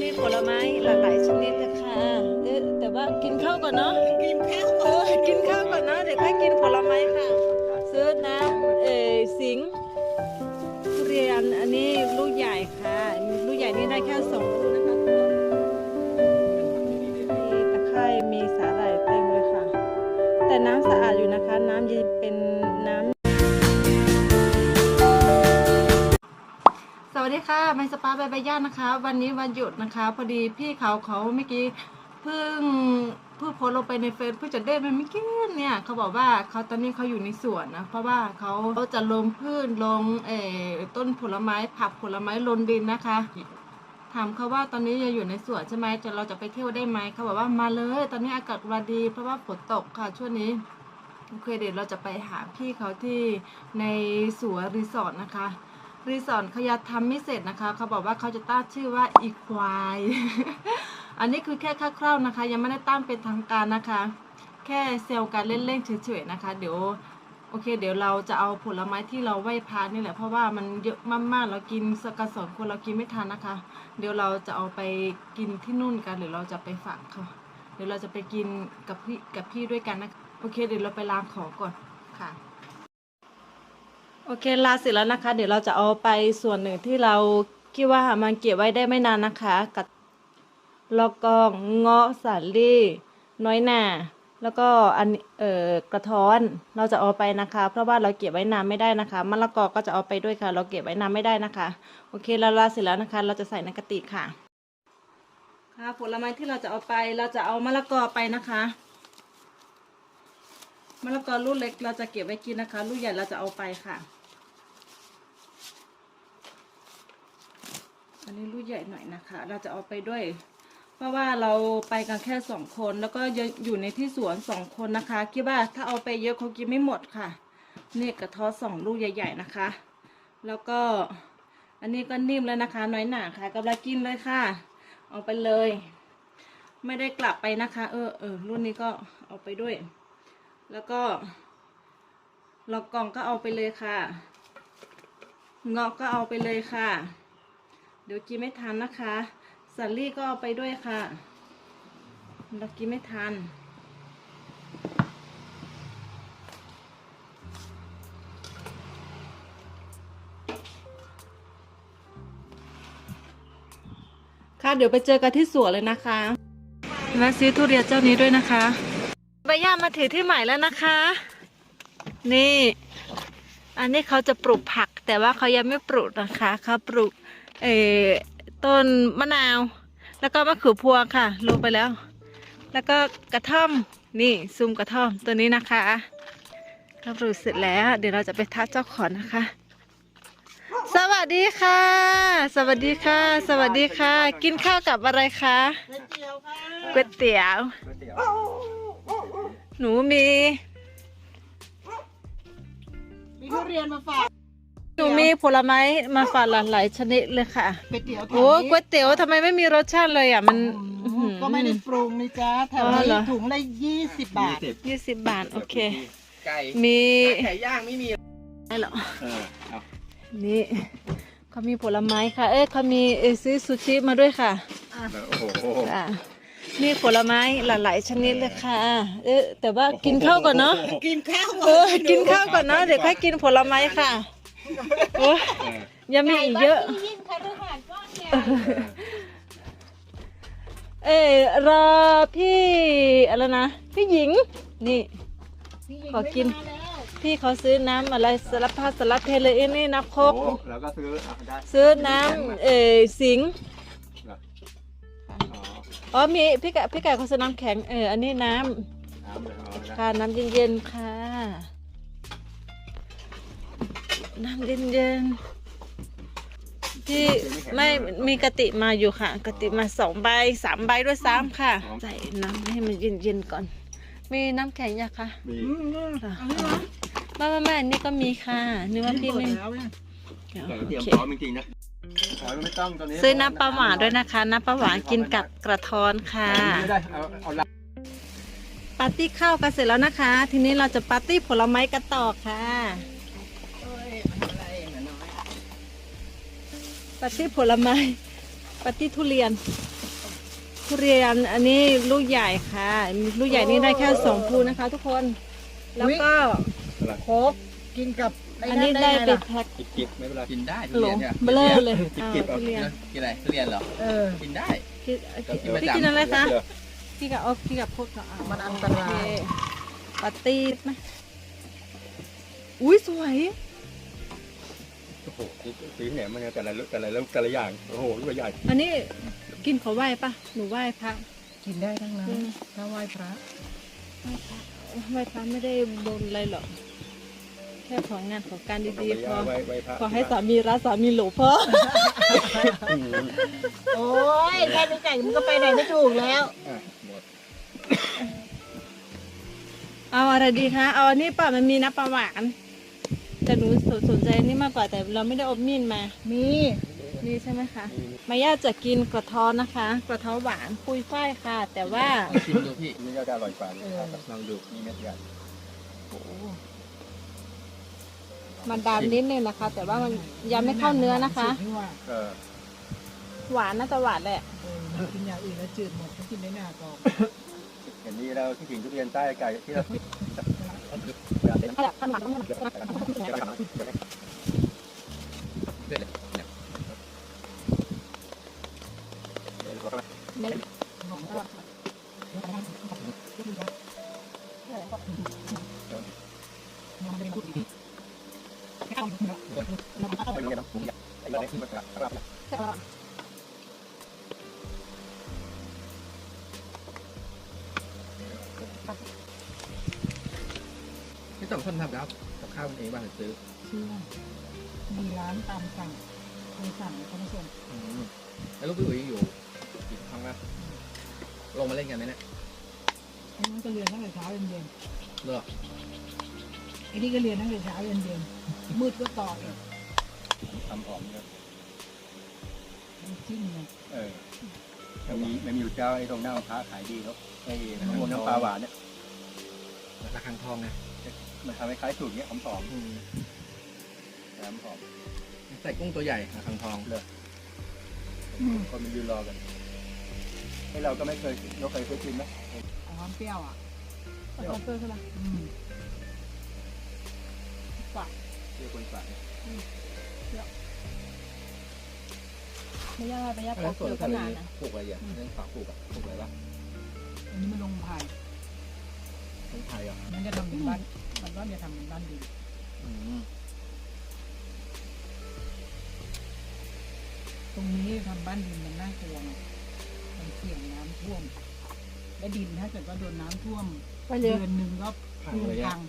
มีผลไม้หลากหลายชนิดเลยค่ะเอ๊ะแต่ว่ากินข้าวก่อนเนาะกินข้าวเอก่ออนกินข้าวก่อนเนาะเดี๋ยวค่อยกินผลไม้ค่ะ ซื้อน้ำเออสิงห์ทุเรียนอันนี้ลูกใหญ่ค่ะ ลูกใหญ่นี่ได้แค่สองลูกนะคะมีตะไคร่มีสาหร่ายเต็มเลยค่ะ แต่น้ำสะอาดอยู่นะคะน้ำจะ วัสดีค่ะไม่สปาใบใบย่านะคะ วันนี้วันหยุดนะคะ พอดีพี่เขาเขาเมื่อกี้เพิ่งเพิ่งโพสลงไปในเฟซเพิ่งจะได้มันไม่อกี้เนี่ยเขาบอกว่าเขาตอนนี้เขาอยู่ในสวนนะเพราะว่าเขาเขาจะลงพืชลงเอ่อต้นผลไม้ผักผลไม้ลนดินนะคะ ถามเขาว่าตอนนี้จะอยู่ในสวนใช่ไหมจะเราจะไปเที่ยวได้ไหมเขาบอกว่ามาเลย ตอนนี้อากาศวันดี เพราะว่าฝนตกค่ะช่วงนี้โอเคเดี๋ยวเราจะไปหาพี่เขาที่ในสวนรีสอร์ทนะคะ รีสอร์ทเขายังทำไม่เสร็จนะคะ เขาบอกว่าเขาจะตั้งชื่อว่าอีควายอันนี้คือแค่คร่าวๆนะคะ ยังไม่ได้ตั้งเป็นทางการนะคะ แค่เซลล์การเล่นๆเฉยๆนะคะ เดี๋ยวโอเค เดี๋ยวเราจะเอาผลไม้ที่เราไหว้พระนี่แหละเพราะว่ามันเยอะมากๆ เรากินสกสองคนเรากินไม่ทันนะคะ เดี๋ยวเราจะเอาไปกินที่นู่นกันหรือเราจะไปฝากเขาเดี๋ยวเราจะไปกินกับพี่กับพี่ด้วยกันนะคะโอเค เดี๋ยวเราไปล้างของก่อนค่ะ โอเคลาเสร็จแล้วนะคะ เดี๋ยวเราจะเอาไปส่วนหนึ่งที่เราคิดว่ามันเก็บไว้ได้ไม่นานนะคะ กับลอกกองเงาะสาลี่ น้อยหน่าแล้วก็อันเอ่อกระท้อนเราจะเอาไปนะคะ เพราะว่าเราเก็บไว้นานไม่ได้นะคะมะละกอก็จะเอาไปด้วยค่ะ เราเก็บไว้นานไม่ได้นะคะ โอเคเราลาเสร็จแล้วนะคะ เราจะใส่ในกระติกค่ะ ค่ะผลไม้ที่เราจะเอาไป เราจะเอามะละกอไปนะคะมะละกอลูกเล็กเราจะเก็บไว้กินนะคะ ลูกใหญ่เราจะเอาไปค่ะ อันนี้ลูกใหญ่หน่อยนะคะ เราจะเอาไปด้วย เพราะว่าเราไปกันแค่สองคนแล้วก็อยู่ในที่สวนสองคนนะคะคิดว่าถ้าเอาไปเยอะเขากินไม่หมดค่ะนี่กระท้อสองลูกใหญ่ ๆนะคะ แล้วก็อันนี้ก็นิ่มแล้วนะคะ น้อยหนาค่ะกำลังกินเลยค่ะ เอาไปเลย ไม่ได้กลับไปนะคะ เออเออรุ่นนี้ก็เอาไปด้วย แล้วก็ลอกกล่องก็เอาไปเลยค่ะเงาะก็เอาไปเลยค่ะ เดี๋ยวกินไม่ทันนะคะสัลลี่ก็เอาไปด้วยค่ะเรากินไม่ทัน ค่ะเดี๋ยวไปเจอกันที่สวนเลยนะคะแวะซื้อทุเรียนเจ้านี้ด้วยนะคะใบย่ามาถือที่ใหม่แล้วนะคะ นี่ อันนี้เขาจะปลูกผัก แต่ว่าเขายังไม่ปลูกนะคะเขาปลูก เอ่อต้นมะนาว แล้วก็มะขือพวงค่ะ ลงไปแล้ว แล้วก็กระท่อมนี่ซุมกระท่อมตัวนี้นะคะเขาปลูกเสร็จแล้ว เดี๋ยวเราจะไปทักเจ้าของนะคะ สวัสดีค่ะ สวัสดีค่ะ สวัสดีค่ะ กินข้าวกับอะไรคะก๋วยเตี๋ยวค่ะก๋วยเตี๋ยวหนูมี มีทุเรียนมาฝาก หนูมีผลไม้มาฝากหลายๆชนิดเลยค่ะก๋วยเตี๋ยวแถวโอ้นี้ก๋วยเตี๋ยวทำไมไม่มีรสชาติเลยอะมัน อืมก็ไม่ได้ปรุงนี่จ้าแถวอ๋อเหรนี้อถุงละยี่สิบบาท ยี่สิบบาท โอเค ไก่มีไก่ย่างไม่มี อะไรเหรอ เออเอานี่เขามีผลไม้ค่ะ เอ้ยเขามีเอ่อซื้อซูชิมาด้วยค่ะโอ้โหอะมีผลไม้หลายๆชนิดเลยค่ะ เอ๊ะแต่ว่ากินข้าวก่อนเนาะ กินข้าวเออ กินข้าวก่อนเนาะ เดี๋ยวค่อยกินผลไม้ค่ะ โอ้ยเออยังมีอีกเยอะ ยิ่งค่ะทุกคนก้อนเนี่ยเอ้ยรอพี่อะไรนะ พี่หญิง นี่ ขอกิน พี่เขาซื้อน้ำอะไรสารพัดสารเพเลยเอ้ยนี่น้ำโคโอ้กโหแล้วก็ซื้อเอาได้ซื้อน้ำเอ่อสิงห์เหรออ๋ออ๋อมีพี่ไก่พี่ไก่เขาซื้อน้ำแข็งเอออันนี้น้น้ำเลยเอาำได้ค่ะน้ำเย็นๆค่ะ น้ำเย็นๆพี่ไม่มีกะติมาอยู่ค่ะ กะติมาสองใบสามใบด้วยซ้ำค่ะ ใส่น้ำให้มันเย็นๆก่อน มีน้ำแข็งยังคะมีอืมอืมอะอันนี้นะไม่ไม่ไม่อันนี่ก็มีค่ะนึกว่าพี่หมไม่ดแล้วเนี่ยแต่เตรียมโอเคพร้อมจริงๆนะขอไม่ต้องตอนนี้ซื้อน้ำปลาหวานด้วยนะคะ น้ำปลาหวานกินกับกระท้อนค่ะไม่ได้เอาเอาละปาร์ตี้ข้าวกันเสร็จแล้วนะคะ ทีนี้เราจะปาร์ตี้ผลไม้กันต่อค่ะ ปาร์ตี้ผลไม้ไปาร์ตี้ทุเรียน ทุเรียนอันนี้ลูกใหญ่ค่ะ ลูกใหญ่นี่ได้แค่สองภูนะคะ ทุกคน แล้วก็โคกกินกับไอันนี้ได้งเป็นล่ะแพ็คจิบจิบไม่เป็นไรกินได้ทุหลเรียงนเนี่ยเบลอเลยจิบอ่าจิบเอาทุเรียนกินอะไรทุเรียนเหรอเออกินได้ พี่ก็กินประจำพี่กินอะไรคะพี่กับเอาพี่กับพวกกับมันอันตรายปาร์ตี้ไหมอุ้ยสวย โอ้โหสีแหนมมันแต่ละแต่ละแต่ละอย่างโอ้โหตัวใหญ่อันนี้กินขอไหว้ปะหนูไหว้พระ กินได้ทั้งนั้นอืม ถ้าไหว้พระไหว้พระไม่ได้บนอะไรหรอกแค่ของงานของการดีๆพอไว้ไว้พระขอให้สามีรักสามีหลงพออืมโอ้ยแค่นี้ไก่มันก็ไปไหนไม่ถูกแล้ว อะหมดเอาอะไรดีคะเอาอันนี้ป่ะมันมีน้ำปลาหวาน แต่หนูสนสนใจ อันนี้มากกว่าแต่เราไม่ได้อบมีดมา มีนี่ใช่ไหมคะมาย่าจะกินกระท้อนนะคะ กระท้อนหวานปุยฝ้ายค่ะ แต่ว่าลองชิมดูพี่นี่ก็จะอร่อยกว่านี่ครับลองดูนี่เม็ดใหญ่มันดำนิดนึงนะคะ แต่ว่ามันยังไม่เข้าเนื้อนะคะจืดนี่ว่าเออหวานน่าจะหวานแหละเออกินอย่างอื่นแล้วจืดหมดถ้ากินได้หน้ากรอบเห็นนี่เราที่กินทุเรียนใต้ไก่ที่เรา พี่สองคนทำกับกับข้าวเองบ้างหรือซื้อ เชื่อมี ร้านตามสั่งเคยสั่งเขามาส่งอืมแล้วลูกพี่อุ๋ยอยู่กี่ครั้งละลงมาเล่นกันไหมเนี่ยไอ้นั่นก็เรียนตั้งแต่เช้าเย็นเย็นเลิกๆไอ้นี่ก็เรียนตั้งแต่เช้าเย็นเย็นๆมืดก็ต่ออีกทำหอมครับน้ำจิ้มเนี่ยเออมันมีมันมีอยู่เจ้าไอ้ตรงหน้าพระขายดีเขาไอ้น้ำมันน้ำปลาหวานเนี่ยระคังทองนะมันทำให้คล้ายสูตรเนี้ยหอมหอมอืม น้ำหอมใส่กุ้งตัวใหญ่ระคังทองคนมันยืนรอกันให้เราก็ไม่เคยเราเคยเคยกินไหมเอาความเปรี้ยวอะขอเพิ่มใช่ไหมอืมฝากเที่ยวคนฝากเนี่ยไม่ยากไม่ยากปแล้อวกส่วนเกี่ยวทะขเลนาดนะปลูกอะไรอะเรื่องฝากปลูกอะปลูกอะไรวะอันนี้มันลงไผ่ต้นไทยอะมันจะทำเป็นบ้านมันก็จะทำเป็นบ้านดินอืม รงนี้ทำบ้านดินมันน่ากลัวไงมันเสี่ยงน้ำท่วม และดินถ้าเกิดว่าโดนน้ำท่วมไปเร็เดืวอนหนึ่งก็พังเลยอะพัง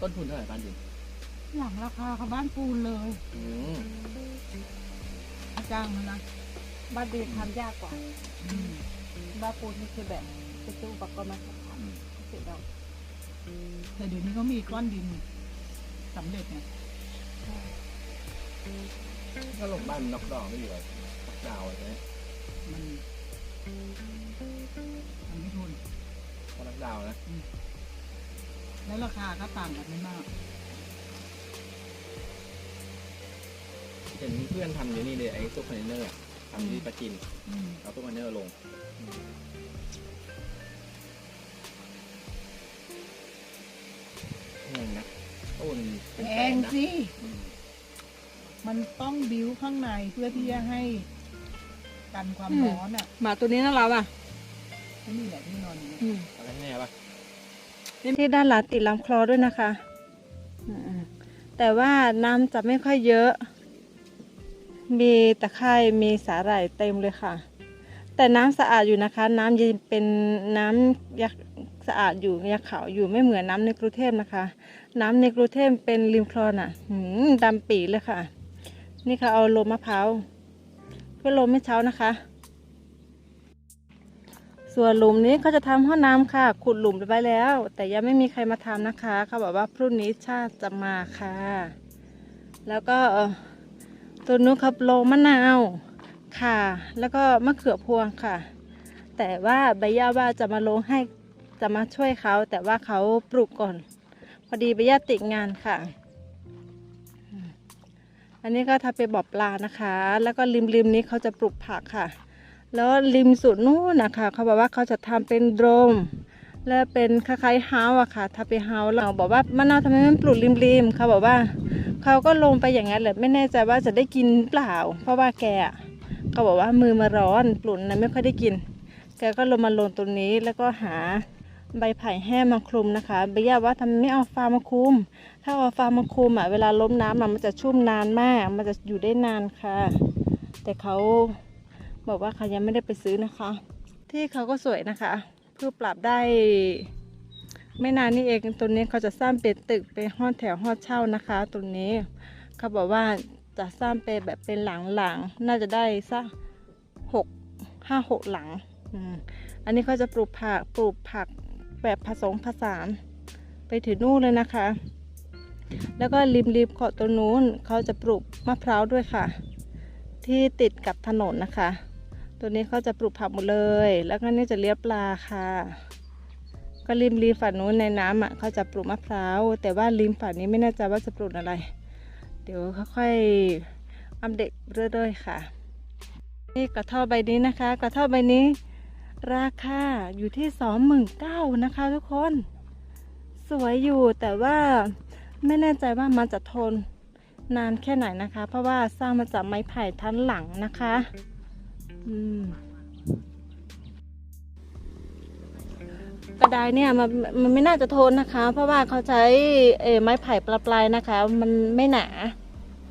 ต้นทุนเท่าไหร่บ้านดินหลังราคาเขาบ้านปูนเลยอืมถ้าจ้างมันนะบ้านดีทำยากกว่า อืมบ้านปูนนี่คือแบบ ไปซื้ออุปกรณ์มาทำเสร็จแล้วแต่เดี๋ยวนี้เขามีก้อนดินสำเร็จไงถ้าลงบ้านน็อกดาวน์ไม่อยู่เลยน็อกดาวน์ใช่ไหมมันมันไม่ทนถ้าน็อกดาวน์นะแล้วราคาก็ต่างกันไม่มาก เห็นเพื่อนทำอยู่นี่เลยไอ้ตู้คอนเทนเนอร์อะทำที่ปราจินอืม เอาตู้คอนเทนเนอร์ลง ต้นเป็นแพแสนงนะสิ อืมมันต้องบิ้วข้างในเพื่อที่จะให้กันความร้อนอะหมาตัวนี้น่ารักอะนี่แหละที่นอนอยู่เนี่ยอืม อะไรแน่ปะที่ด้านหลังติดลำคลองด้วยนะคะอืมแต่ว่าน้ำจะไม่ค่อยเยอะ มีตะไคร่มีสาหร่ายเต็มเลยค่ะ แต่น้ำสะอาดอยู่นะคะ น้ำยังเป็นน้ำยักสะอาดอยู่ยักขาวอยู่ไม่เหมือนน้ำในกรุงเทพนะคะ น้ำในกรุเทพเป็นริมคลองอะหืมดำปีเลยค่ะ นี่ค่ะเอาโลมะพร้าวเพื่อโลมไม่เช้านะคะ ส่วนหลุมนี้เขาจะทำห้องน้ำค่ะ ขุดหลุมไปแล้ว แต่ยังไม่มีใครมาทำนะคะเขาบอกว่าพรุ่งนี้ชาติจะมาค่ะ แล้วก็ตัวนู้นครับโลมะนาวค่ะ แล้วก็มะเขือพวงค่ะ แต่ว่าใบย่าว่าจะมาลงให้จะมาช่วยเขาแต่ว่าเขาปลูกก่อน อดีไปญาติติงานค่ะ อันนี้ก็ทำเป็นบ่อปลานะคะ แล้วก็ริมริมๆนี้เขาจะปลูกผักค่ะ แล้วริมสุดนู้นนะคะเขาบอกว่าเขาจะทำเป็นโดม และเป็นคล้ายๆเฮาส์อะค่ะถ้าเป็นเฮาส์เราบอกว่ามะนาวทำไมมันปลูกริมๆเขาบอกว่าเขาก็ลงไปอย่างนั้นแหละไม่แน่ใจว่าจะได้กินเปล่า เพราะว่าแกเขาบอกว่ามือมาร้อนปลุนนะไม่ค่อยได้กิน แกก็ลงมาลงตรงนี้แล้วก็หา ใบไผ่แห้งมาคลุมนะคะใบยาว่าทำไมไม่เอาฟามาคลุม ถ้าเอาฟามาคลุมอะเวลาล้มน้ำมันจะชุ่มนานมาก มันจะอยู่ได้นานค่ะ แต่เขาบอกว่าเขายังไม่ได้ไปซื้อนะคะ ที่เขาก็สวยนะคะเพื่อปรับได้ ไม่นานนี่เองตรงนี้เขาจะสร้างเป็นตึกเป็นห้องแถวห้องเช่านะคะตรงนี้เขาบอกว่าจะสร้างเป็นแบบเป็นหลังๆน่าจะได้สักหกห้าหกหลังอันนี้เขาจะปลูกผักปลูกผัก แบบผสมผสาน ไปถึงนู่นเลยนะคะ แล้วก็ริมริมๆเกาะตรงนู้นเขาจะปลูกมะพร้าวด้วยค่ะ ที่ติดกับถนนนะคะ ตัวนี้เขาจะปลูกผักหมดเลย แล้วก็นี่จะเลี้ยงปลาค่ะ ก็ริมริมฝั่งนู้นในน้ำอะเขาจะปลูกมะพร้าวแต่ว่าริมฝั่งนี้ไม่แน่ใจว่าจะปลูกอะไร เดี๋ยวค่อยๆอัปเดตเรื่อยๆค่ะนี่กระท่อใบนี้นะคะ กระท่อใบนี้ ราคาอยู่ที่สองหมื่นเก้านะคะทุกคน สวยอยู่แต่ว่าไม่แน่ใจว่ามันจะทนนานแค่ไหนนะคะ เพราะว่าสร้างมาจากไม้ไผ่ทั้นหลังนะคะอืมกระดายเนี่ยมันมันไม่น่าจะทนนะคะ เพราะว่าเขาใช้เออไม้ไผ่ปลายนะคะ มันไม่หนา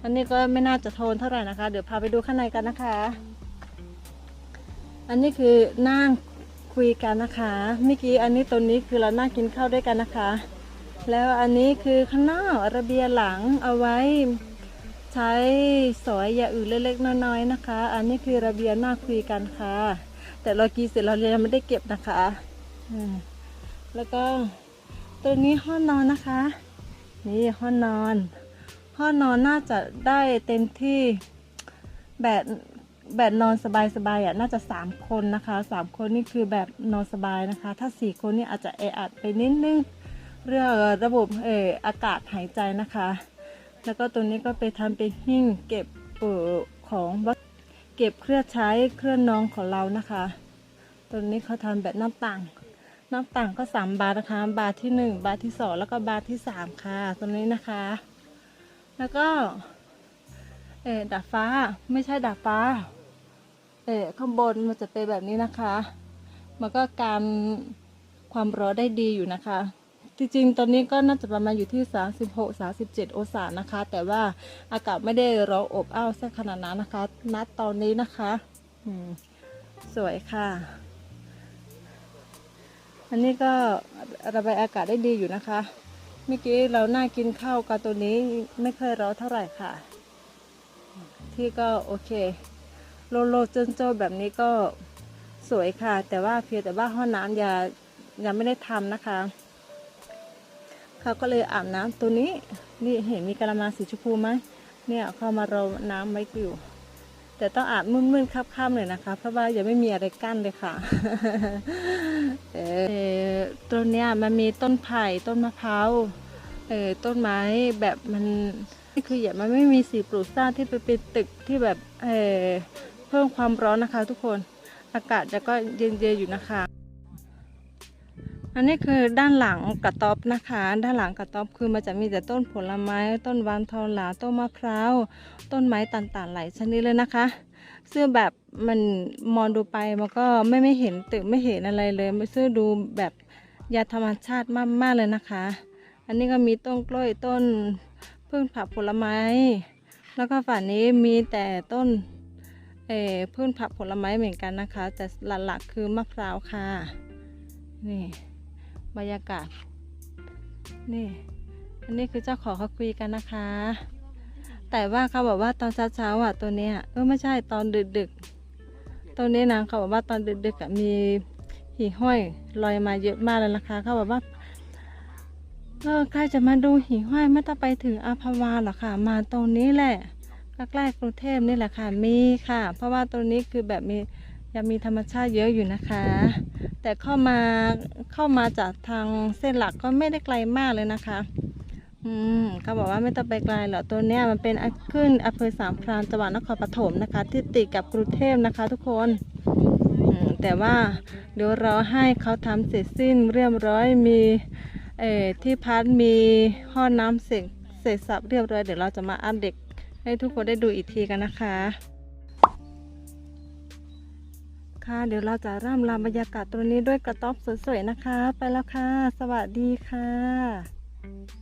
อันนี้ก็ไม่น่าจะทนเท่าไหร่นะคะ เดี๋ยวพาไปดูข้างในกันนะคะ อันนี้คือนั่งคุยกันนะคะเมื่อกี้อันนี้ตัวนี้คือเรานั่งกินข้าวด้วยกันนะคะ แล้วอันนี้คือข้างนอกระเบียงหลังเอาไว้ใช้สอยอย่างอื่นเล็กๆน้อยๆนะคะ อันนี้คือระเบียงนั่งคุยกันค่ะ แต่เรากินเสร็จเรายังไม่ได้เก็บนะคะแล้วก็ตัวนี้ห้องนอนนะคะ นี่ห้องนอน ห้องนอนน่าจะได้เต็มที่แบบ แบบนอนสบายๆอะน่าจะสามคนนะคะสามคนนี่คือแบบนอนสบายนะคะ ถ้าสี่คนนี่อาจจะแออัดไปนิดนึงเรื่องระบบเอออากาศหายใจนะคะ แล้วก็ตัวนี้ก็ไปทำเป็นหิ้งเก็บเออของวัดเก็บเครื่องใช้เครื่องนองของเรานะคะ ตัวนี้เขาทำแบบหน้าต่างน้ำต่างก็สามบาทนะคะ บาทที่หนึ่งบาทที่สองแล้วก็บาทที่สามค่ะตรงนี้นะคะ แล้วก็เออดาดฟ้าไม่ใช่ดาดฟ้า เออข้างบนมันจะเป็นแบบนี้นะคะ มันก็การความร้อนได้ดีอยู่นะคะ จริงๆ ตอนนี้ก็น่าจะประมาณอยู่ที่ 36 37 องศานะคะ แต่ว่าอากาศไม่ได้ร้อนอบอ้าวสักขนาดนั้นนะคะ ณ ตอนนี้นะคะสวยค่ะ อันนี้ก็ระบายอากาศได้ดีอยู่นะคะ เมื่อกี้เราน่ากินข้าวกับตัวนี้ไม่เคยร้อนเท่าไหร่ค่ะ ที่ก็โอเค โลโลจนโจแบบนี้ก็สวยค่ะ แต่ว่าเพียงแต่ว่าห้องน้ำอย่ายังไม่ได้ทำนะคะเขาก็เลยอาบน้ำตัวนี้ นี่เห็นมีกระมังสีชมพูไหมเนี่ยเขามารอน้ำไว้อยู่ แต่ต้องอาบมืดๆค่ำๆเลยนะคะ เพราะว่ายังไม่มีอะไรกั้นเลยค่ะเออต้นเนี้ยมันมีต้นไผ่ต้นมะพร้าวเออต้นไม้แบบมันนี่คืออย่ามันไม่มีสีปลูกสร้างที่ไปเป็นตึกที่แบบเออ เพิ่มความร้อนนะคะทุกคน อากาศจะก็เย็นๆอยู่นะคะ อันนี้คือด้านหลังกระต๊อบนะคะ ด้านหลังกระต๊อบคือมันจะมีแต่ต้นผลไม้ ต้นวานทองหลาต้นมะพร้าว ต้นไม้ต่างๆหลายชนิดเลยนะคะ ซึ่งแบบมันมองดูไปมันก็ไม่ไม่เห็นตึกไม่เห็นอะไรเลยไม่ซึ่งดูแบบยาธรรมชาติมากๆเลยนะคะ อันนี้ก็มีต้นกล้วยต้นพืชผักผลไม้ แล้วก็ฝั่งนี้มีแต่ต้น พืชผักผลไม้เหมือนกันนะคะ แต่หลักๆคือมะพร้าวค่ะ นี่บรรยากาศ นี่ อันนี้คือเจ้าของเขาคุยกันนะคะ แต่ว่าเขาบอกว่าตอนเช้าๆอะตัวเนี้ยเออไม่ใช่ตอนดึกๆตัวนี้นะเขาบอกว่าตอนดึกๆมีหี่งห้อยลอยมาเยอะมากเลยนะคะเขาบอกว่าเออใครจะมาดูหี่งห้อยไม่ต้องไปถึงอาภาวาหรอกค่ะ มาตรงนี้แหละ ใกล้ๆกรุงเทพนี่แหละค่ะมีค่ะ เพราะว่าตรงนี้คือแบบมียังมีธรรมชาติเยอะอยู่นะคะ แต่เข้ามาเข้ามาจากทางเส้นหลักก็ไม่ได้ไกลมากเลยนะคะ อืมเขาบอกว่าไม่ต้องไปไกลหรอกตัวเนี้ยมันเป็นอะขึ้นอำเภอสามพรานจังหวัดนครปฐมนะคะ ที่ติดกับกรุงเทพนะคะ ทุกคนแต่ว่าเดี๋ยวรอให้เขาทำเสร็จสิ้นเรียบร้อยมีเอ่อที่พักมีห้องน้ำเสร็จเสร็จสับเรียบร้อยเดี๋ยวเราจะมาอัปเดต ให้ทุกคนได้ดูอีกทีกันนะคะ ค่ะเดี๋ยวเราจะเริ่มลาบรรยากาศตรงนี้ด้วยกระต๊อบสวยๆนะคะ ไปแล้วค่ะ สวัสดีค่ะ